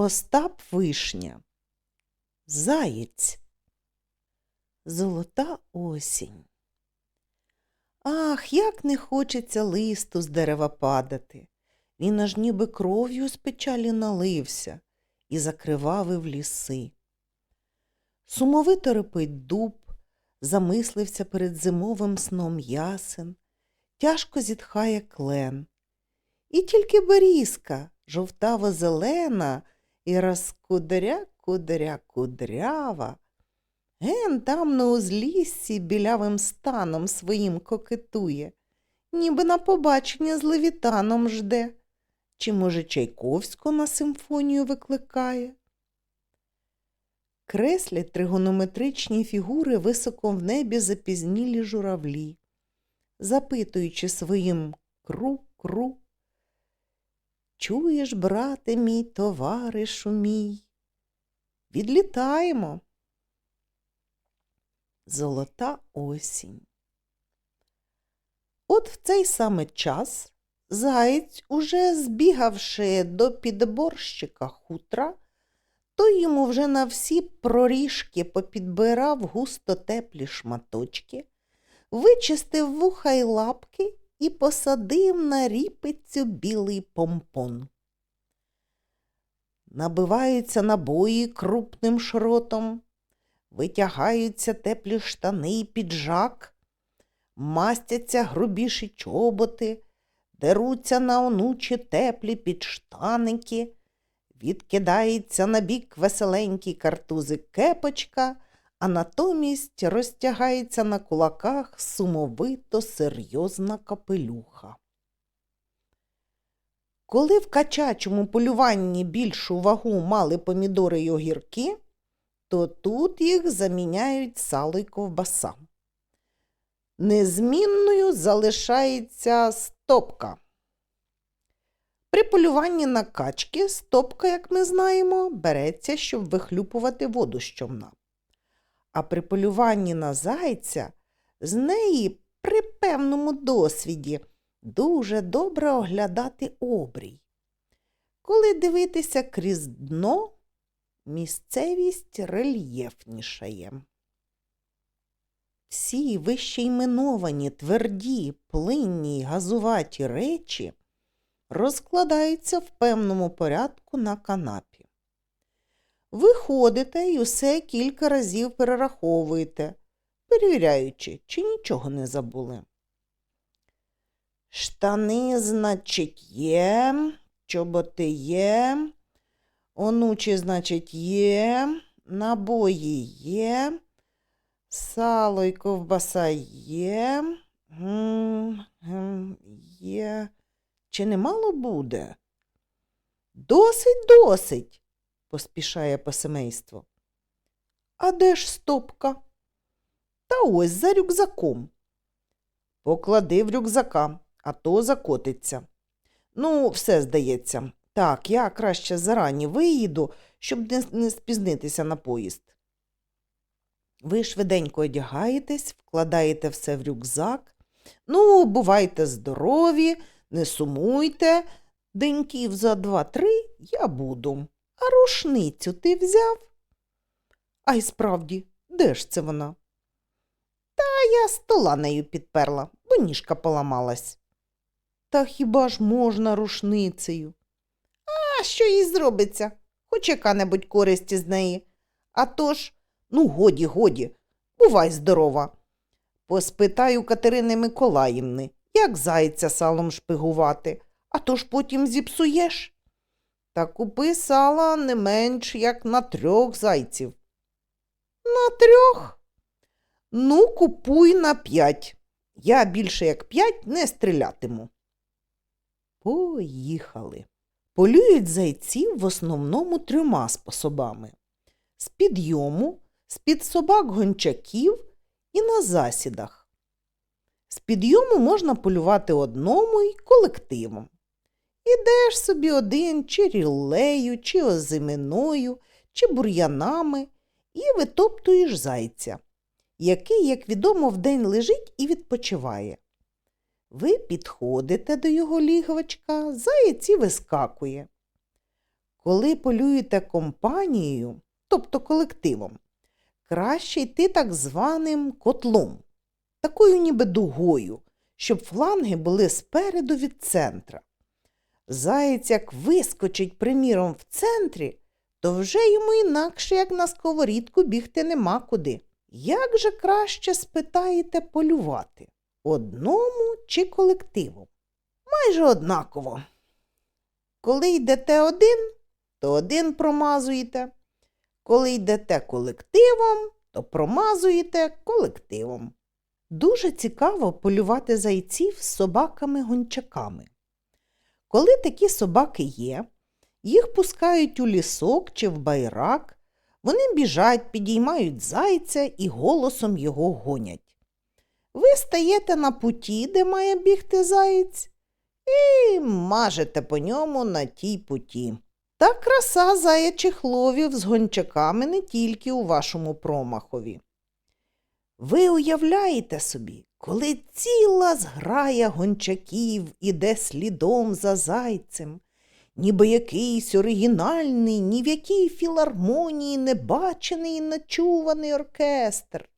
Остап Вишня. Заєць. Золота осінь. Ах, як не хочеться листу з дерева падати. Він аж ніби кров'ю з печалі налився і закривавив ліси. Сумовито репить дуб, замислився перед зимовим сном ясен, тяжко зітхає клен. І тільки берізка, жовтаво зелена і розкудря кудря кудрява. Ген там на узліссі білявим станом своїм кокетує, ніби на побачення з левітаном жде, чи, може, Чайковську на симфонію викликає. Креслять тригонометричні фігури високо в небі запізнілі журавлі, запитуючи своїм кру-кру. Чуєш, брате мій, товаришу мій? Відлітаємо. Золота осінь. От в цей саме час заєць, уже збігавши до підборщика хутра, той йому вже на всі проріжки попідбирав густо теплі шматочки, вичистив вуха й лапки і посадив на ріпицю білий помпон. Набиваються набої крупним шротом, витягаються теплі штани й піджак, мастяться грубіші чоботи, деруться на онучі теплі підштаники, відкидається на бік веселенький картузик кепочка, а натомість розтягається на кулаках сумовито серйозна капелюха. Коли в качачому полюванні більшу вагу мали помідори й огірки, то тут їх заміняють сало й ковбаса. Незмінною залишається стопка. При полюванні на качки стопка, як ми знаємо, береться, щоб вихлюпувати воду з човна. А при полюванні на зайця з неї при певному досвіді дуже добре оглядати обрій. Коли дивитися крізь дно, місцевість рельєфнішає. Всі вище іменовані тверді, плинні й газуваті речі розкладаються в певному порядку на канапі. Ви ходите і усе кілька разів перераховуєте, перевіряючи, чи нічого не забули. Штани, значить, є, чоботи є, онучі, значить, є, набої є, сало й ковбаса є, м, м, є. Чи немало буде? Досить, досить, поспішає по семейству. А де ж стопка? Та ось за рюкзаком. Поклади в рюкзака, а то закотиться. Ну, все здається. Так, я краще зарані виїду, щоб не, спізнитися на поїзд. Ви швиденько одягаєтесь, вкладаєте все в рюкзак. Ну, бувайте здорові, не сумуйте. Деньків за два-три я буду. А рушницю ти взяв? А й справді, де ж це вона? Та я стола нею підперла, бо ніжка поламалась. Та хіба ж можна рушницею? А що їй зробиться? Хоч яка-небудь користь із неї. А то ж, ну, годі, годі, бувай здорова. Поспитаю Катерини Миколаївни, як зайця салом шпигувати, а то ж потім зіпсуєш. Та купи сала не менш як на трьох зайців. На трьох? Ну, купуй на п'ять. Я більше як п'ять не стрілятиму. Поїхали. Полюють зайців в основному трьома способами: з підйому, з-під собак гончаків і на засідах. З підйому можна полювати одному й колективом. Ідеш собі один чи ріллею, чи озиминою, чи бур'янами і витоптуєш зайця, який, як відомо, вдень лежить і відпочиває. Ви підходите до його лігвочка, заєць і вискакує. Коли полюєте компанією, тобто колективом, краще йти так званим котлом, такою ніби дугою, щоб фланги були спереду від центра. Заєць, як вискочить, приміром, в центрі, то вже йому інакше, як на сковорідку, бігти нема куди. Як же краще спитаєте полювати? Одному чи колективом? Майже однаково. Коли йдете один, то один промазуєте. Коли йдете колективом, то промазуєте колективом. Дуже цікаво полювати зайців з собаками-гончаками. Коли такі собаки є, їх пускають у лісок чи в байрак, вони біжать, підіймають зайця і голосом його гонять. Ви стаєте на путі, де має бігти заєць, і мажете по ньому на тій путі. Та краса заячих ловів з гончаками не тільки у вашому промахові. Ви уявляєте собі, коли ціла зграя гончаків іде слідом за зайцем, ніби якийсь оригінальний, ні в якій філармонії не бачений і нечуваний оркестр.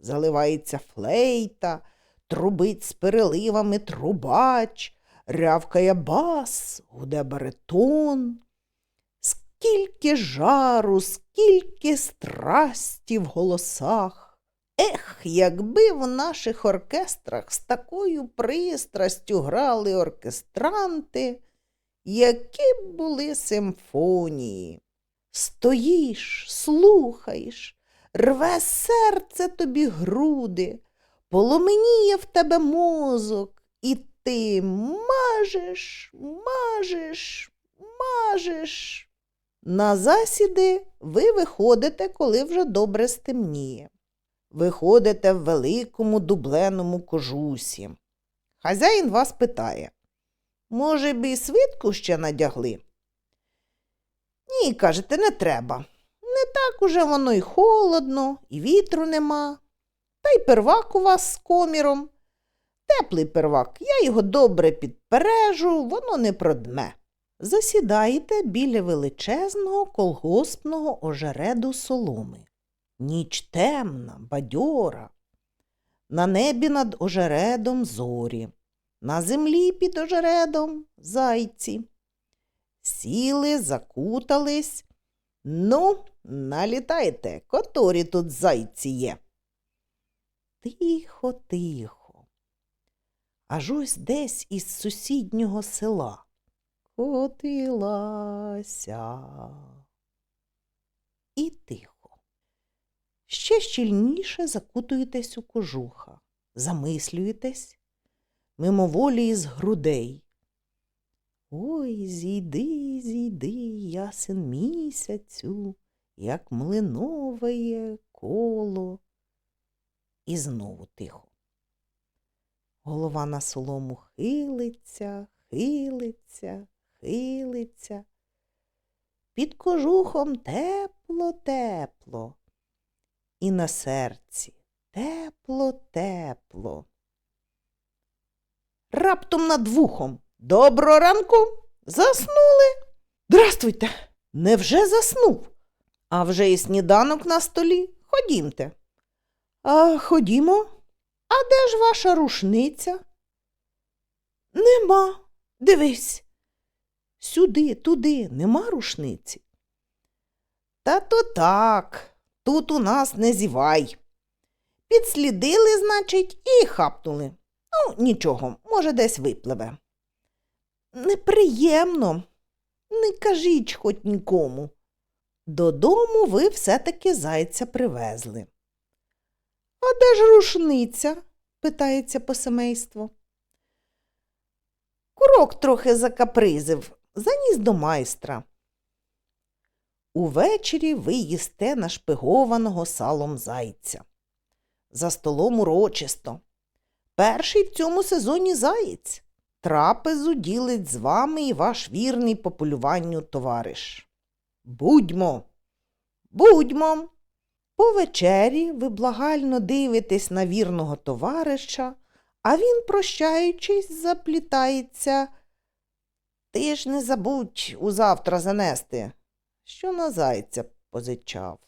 Заливається флейта, трубить з переливами трубач, рявкає бас, гуде баритон. Скільки жару, скільки страсті в голосах. Ех, якби в наших оркестрах з такою пристрастю грали оркестранти, які б були симфонії. Стоїш, слухаєш, рве серце тобі груди, поломеніє в тебе мозок, і ти мажеш, мажеш, мажеш. На засіди ви виходите, коли вже добре стемніє. Виходите в великому дубленому кожусі. Хазяїн вас питає, може б і свитку ще надягли? Ні, кажете, не треба. Не так уже воно й холодно, і вітру нема. Та й первак у вас з коміром. Теплий первак, я його добре підпережу, воно не продме. Засідаєте біля величезного колгоспного ожереду соломи. Ніч темна, бадьора. На небі над ожередом зорі, на землі під ожередом зайці. Сіли, закутались. Ну, налітайте, котрі тут зайці є. Тихо, тихо. Аж ось десь із сусіднього села котилася. І тихо. Ще щільніше закутуєтесь у кожуха, замислюєтесь, мимоволі із грудей. Ой, зійди, зійди, ясен місяцю, як млинове коло. І знову тихо. Голова на солому хилиться, хилиться, хилиться. Під кожухом тепло, тепло, і на серці тепло, тепло. Раптом над вухом. Доброго ранку. Заснули? Здрастуйте. Невже заснув? А вже і сніданок на столі. Ходімте. А ходімо. А де ж ваша рушниця? Нема. Дивись. Сюди, туди, нема рушниці. Та то так, тут у нас не зівай. Підслідили, значить, і хапнули. Ну, нічого, може, десь випливе. Неприємно, не кажіть хоч нікому. Додому ви все-таки зайця привезли. А де ж рушниця? питається по семейству. Курок трохи закапризив, заніс до майстра. Увечері ви їсте нашпигованого салом зайця. За столом урочисто. Перший в цьому сезоні заєць. Трапезу ділить з вами і ваш вірний по полюванню товариш. Будьмо, будьмо. По вечері ви благально дивитесь на вірного товариша, а він, прощаючись, заплітається. Ти ж не забудь узавтра занести, що на зайця позичав.